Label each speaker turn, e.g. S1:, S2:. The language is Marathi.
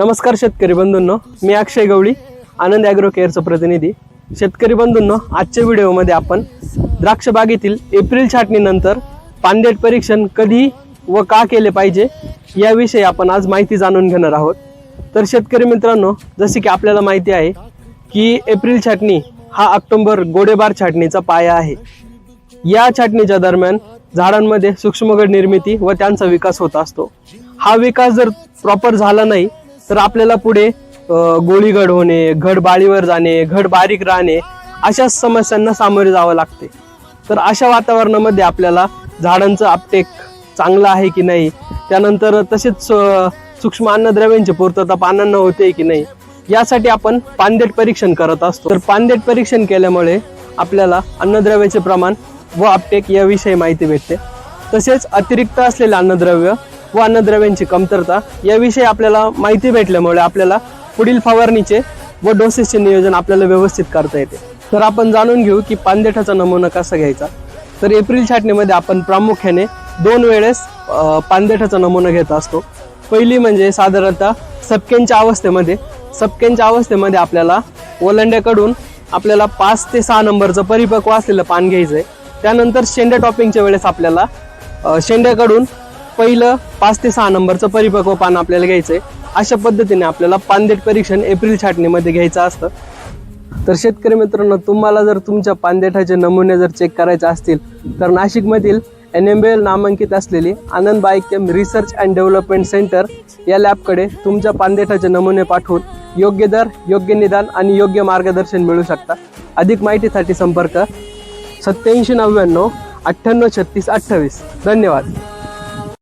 S1: नमस्कार शेतकरी बंधूंनो मी अक्षय गवळी आनंद ॲग्रो केअरचा प्रतिनिधी. शेतकरी बंधूंनो आजच्या व्हिडिओमध्ये आपण द्राक्ष बागेतील एप्रिल छाटणीनंतर पानदेट परीक्षण कधी व का केले पाहिजे याविषयी आपण आज माहिती जाणून घेणार आहोत. तर शेतकरी मित्रांनो जसे की आपल्याला माहिती आहे की एप्रिल छाटणी हा ऑक्टोंबर गोडेबार छाटणीचा पाया आहे. या छाटणीच्या दरम्यान झाडांमध्ये सूक्ष्मगड निर्मिती व त्यांचा विकास होत असतो. हा विकास जर प्रॉपर झाला नाही तर आपल्याला पुढे गोळीघड गोळीगड होणे घड बाळीवर जाणे घड बारीक राहणे अशा समस्यांना सामोरे जावं लागते. तर अशा वातावरणामध्ये आपल्याला झाडांचं आपटेक चांगलं आहे की नाही? त्यानंतर तसेच सूक्ष्म अन्नद्रव्यांची पूर्तता पानांना होते की नाही? यासाठी आपण पानदेट परीक्षण करत असतो. तर पानदेट परीक्षण केल्यामुळे आपल्याला अन्नद्रव्याचे प्रमाण व अपटेक याविषयी माहिती भेटते. तसेच अतिरिक्त असलेले अन्नद्रव्य व अन्नद्रव्यांची कमतरता याविषयी आपल्याला माहिती भेटल्यामुळे आपल्याला पुढील फवारणीचे व डोसेसचे नियोजन आपल्याला व्यवस्थित करता येते. तर आपण जाणून घेऊ की पानदेठाचा नमुना कसा घ्यायचा? तर एप्रिल छाटणीमध्ये आपण प्रामुख्याने दोन वेळेस पानदेठाचा नमुना घेत असतो. पहिली म्हणजे साधारणतः सपकेंच्या अवस्थेमध्ये सपकेंच्या अवस्थेमध्ये आपल्याला ओलांड्याकडून आपल्याला पाच ते सहा नंबरचं परिपक्व असलेलं पान घ्यायचं आहे त्यानंतर शेंड्या टॉपिंगच्या वेळेस आपल्याला शेंड्याकडून पहिलं पाच ते सहा नंबरचं परिपक्व पान आपल्याला घ्यायचं आहे अशा पद्धतीने आपल्याला पानदेट परीक्षण एप्रिल छाटणीमध्ये घ्यायचं असतं. तर शेतकरी मित्रांनो तुम्हाला जर तुमच्या पानदेठाचे नमुने जर चेक करायचे असतील तर नाशिकमधील एन एम बी एल नामांकित असलेली Anand Biochem research and development centre या लॅबकडे तुमच्या पानदेठाचे नमुने पाठवून योग्य दर योग्य निदान आणि योग्य मार्गदर्शन मिळू शकता. अधिक माहितीसाठी संपर्क सत्याऐंशी नव्याण्णव अठ्ठ्याण्णव छत्तीस अठ्ठावीस. धन्यवाद.